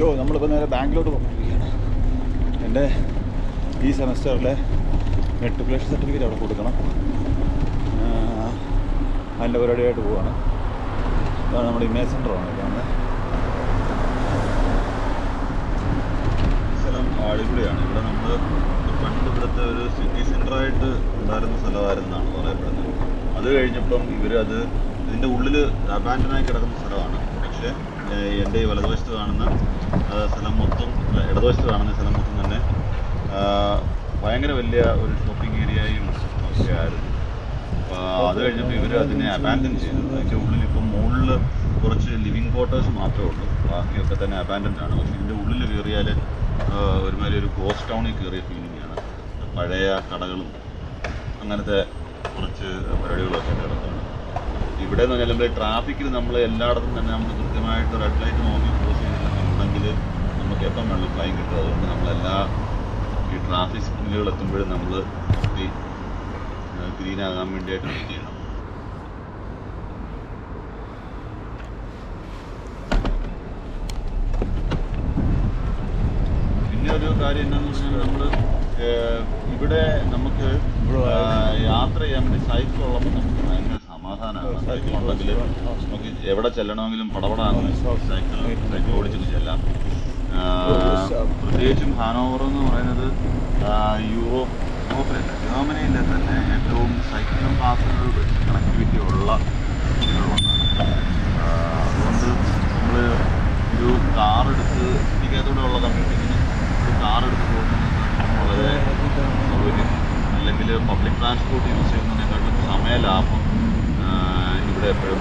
യോ നമ്മളിപ്പോൾ നേരെ ബാങ്കിലോട്ട് പോയിക്കൊണ്ടിരിക്കുകയാണ് എന്റെ ഈ സെമസ്റ്ററിലെ മെട്രിക്കുലേഷൻ സർട്ടിഫിക്കറ്റ് അവിടെ കൊടുക്കണം. അതിന്റെ പരിപാടിയായിട്ട് പോവാണ്. ഇതാണ് നമ്മുടെ ഇമേജ് സെന്ററാണ് കാണുന്നത് സ്ഥലം അടിപൊളിയാണ് ഇവിടെ നമ്മൾ പണ്ട് ഇവിടുത്തെ ഒരു സിറ്റി സെന്ററായിട്ട് ഉണ്ടായിരുന്ന സ്ഥലമായിരുന്നാണ് പറയപ്പെടുന്നത്. അത് കഴിഞ്ഞപ്പം ഇവരത് ഇതിന്റെ ഉള്ളിൽ അബാൻഡനായി കിടക്കുന്ന സ്ഥലമാണ്. പക്ഷേ എന്റെ ഈ വലതുവശത്ത് കാണുന്ന സ്ഥലം മൊത്തം ഇടതുവശത്ത് കാണുന്ന സ്ഥലം മൊത്തം തന്നെ ഭയങ്കര വലിയ ഒരു ഷോപ്പിംഗ് ഏരിയയും ഒക്കെ ആയിരുന്നു. അത് കഴിഞ്ഞപ്പോൾ ഇവർ അതിനെ അബാൻഡൻ ചെയ്തു. അതിന്റെ ഉള്ളിൽ ഇപ്പം മുകളിൽ കുറച്ച് ലിവിങ് ക്വാർട്ടേഴ്സ് മാത്രമേ ഉള്ളൂ. ബാക്കിയൊക്കെ തന്നെ അബാൻഡൻഡ് ആണ്. പക്ഷേ ഇതിന്റെ ഉള്ളിൽ കയറിയാൽ ഒരുമാതിരി ഒരു ഗോസ്റ്റ് ടൗണിൽ കയറിയ ഫീലിംഗ് ആണ്. പഴയ കടകളും അങ്ങനത്തെ കുറച്ച് പരിപാടികളൊക്കെ കിടക്കുകയാണ് ഇവിടെ എന്ന് പറഞ്ഞാൽ ട്രാഫിക്കിൽ നമ്മൾ എല്ലായിടത്തും തന്നെ നമ്മൾ കൃത്യമായിട്ട് റെഡ് ലൈറ്റ് നോക്കി ക്രോസ് ചെയ്തിട്ടുണ്ടെങ്കിൽ നമുക്ക് എപ്പം വേണം ഫൈൻ കിട്ടും. അതുകൊണ്ട് നമ്മളെല്ലാ ഈ ട്രാഫിക് സിഗ്നലുകൾ എത്തുമ്പോഴും നമ്മൾ ഗ്രീൻ ആകാൻ വേണ്ടിയായിട്ട് വെയിറ്റ് ചെയ്യണം. പിന്നെ ഒരു കാര്യം എന്താണെന്ന് പറഞ്ഞാൽ നമ്മൾ ഇവിടെ നമുക്ക് യാത്ര ചെയ്യാൻ വേണ്ടി സൈക്കിൾ ഉള്ളപ്പോൾ നമുക്ക് ഭയങ്കര സമാധാനമാണ്. ഉണ്ടെങ്കിൽ നമുക്ക് എവിടെ ചെല്ലണമെങ്കിലും പടപടാണ് സൈക്കിൾ സൈക്കിൾ ഓടിച്ചിട്ട് ചെല്ലാം. പ്രത്യേകിച്ചും ഹാനോവർ എന്ന് പറയുന്നത് യൂറോപ്പ് യൂറോപ്പിലല്ല ജർമ്മനിയിലെ തന്നെ ഏറ്റവും സൈക്കിളും പാസുകൾ വെച്ച് കണക്ടിവിറ്റി ഉള്ള അതുകൊണ്ട് നമ്മൾ ഒരു കാർ എടുത്ത് സിറ്റിക്കകത്തൂടെ ഉള്ള കമ്മ്യൂണിറ്റിന് ഒരു കാർ എടുത്ത് പോകുന്നത് വളരെ സൗകര്യം. അല്ലെങ്കിൽ പബ്ലിക് ട്രാൻസ്പോർട്ട് യൂസ് ചെയ്യുന്നതിനെക്കാട്ടും സമയ ലാഭം ഇവിടെ എപ്പോഴും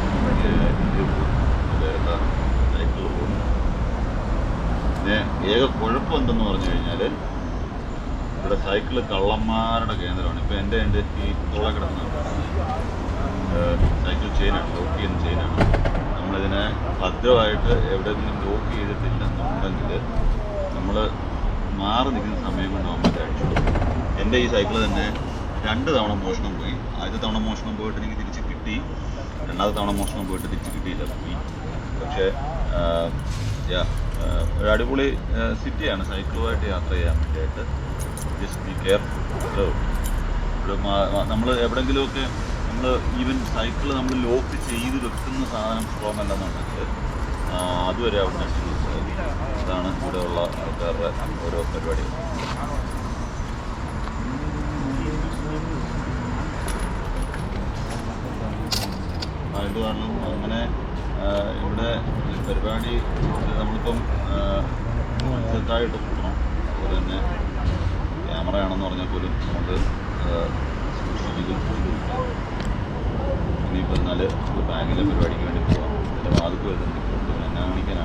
പിന്നെ ഏക കുഴപ്പം എന്തെന്ന് പറഞ്ഞു കഴിഞ്ഞാൽ ഇവിടെ സൈക്കിൾ കള്ളന്മാരുടെ കേന്ദ്രമാണ്. ഇപ്പം എന്റെ എന്റെ ഈ തോളെ കിടന്ന സൈക്കിൾ ചെയിനാണ് ലോക്ക് ചെയ്യുന്ന ചെയിനാണ് നമ്മളിതിനെ ഭദ്രമായിട്ട് എവിടെയെങ്കിലും ലോക്ക് ചെയ്തിട്ടില്ലെന്നുണ്ടെങ്കിൽ നമ്മൾ മാറി നിൽക്കുന്ന സമയം കൊണ്ട് നമ്മൾ അടിച്ചു എന്റെ ഈ സൈക്കിൾ തന്നെ രണ്ട് തവണ മോഷണം പോയി. ആദ്യത്തെ തവണ മോഷണം പോയിട്ട് എനിക്ക് തിരിച്ച് കിട്ടി. രണ്ടാമത്തെ തവണ മോഷണം പോയിട്ട് തിരിച്ച് കിട്ടിയില്ല പോയി പക്ഷേ ഒരു അടിപൊളി സിറ്റിയാണ്. സൈക്കിളുമായിട്ട് യാത്ര ചെയ്യാൻ വേണ്ടിയിട്ട് ജസ്റ്റ് ബി കെയർഫുൾ നമ്മൾ എവിടെങ്കിലുമൊക്കെ നമ്മൾ ഈവൻ സൈക്കിൾ നമ്മൾ ലോക്ക് ചെയ്ത് വെക്കുന്ന സാധനം സ്ട്രോങ് അല്ലെന്നുണ്ടെങ്കിൽ അതുവരെ അവിടെ അതാണ് ഇതാണ് ഇവിടെയുള്ള ആൾക്കാരുടെ ഓരോ പരിപാടികൾ. ആ, ഇത് കാരണം? അങ്ങനെ ഇവിടെ പരിപാടി നമ്മളിപ്പം സെറ്റായിട്ട് കൂട്ടണം അതുപോലെ തന്നെ ക്യാമറ ആണെന്ന് പറഞ്ഞാൽ പോലും നമുക്ക് സൂക്ഷിക്കും ഇനിയിപ്പോൾ എന്നാൽ ബാങ്കിലെ പരിപാടിക്ക് വേണ്ടി പോകാം അതിന്റെ വാതിക്ക് വരുന്നുണ്ട് എന്നാ കാണിക്കാനാണോ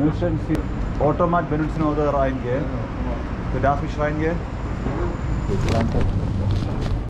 म्यूशन ऑटोमेट बेनिट्स में उधर आएंगे तो डांस भी आएंगे